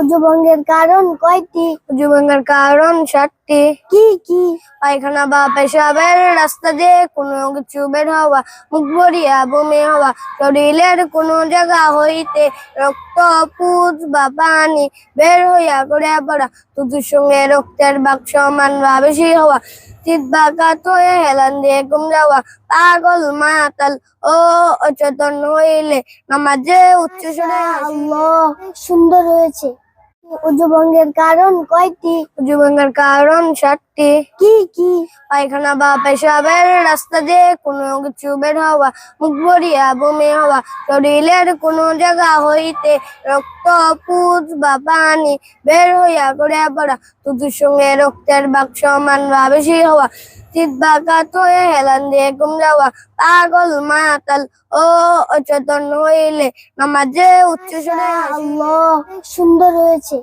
উজুভঙ্গের কারণ কয়টি? উজুভঙ্গের কারণ ষাটটি কি কি? পায়খানা বা পেশাবের রাস্তা দিয়ে কোনো কিছু বের হওয়া মুখ ভরিয়া বমি হওয়া শরীরের কোনো জায়গা হইতে রক্ত পুজ বা পানি বের হইয়া করে পড়া তুতুর সঙ্গে রক্তের বাক সমান বা বেশি হওয়া চিত বাকাত হয়ে হেলান দিয়ে ঘুম যাওয়া পাগল মাতাল ও অচেতন হইলে নামাজে উচ্চ। আল্লাহ সুন্দর হয়েছে। উজুভঙ্গের কারণ কয়টি? উজুভঙ্গের কারণ ষাটটি কি কি? পায়খানা বা পেশাবের রাস্তা দিয়ে কোনো কিছু বের হওয়া মুখ ভরিয়া বমি হওয়া শরীরের কোনো জায়গা হইতে রক্ত পুজ বা পানি বের হইয়া করে পড়া তুতুর সঙ্গে রক্তের বাক্স মান বা বেশি হওয়া হেলান দিয়ে যাওয়া। পাগল মাতাল ও অচেতন হইলে নামাজে উচ্চ সুন্দর হয়েছে।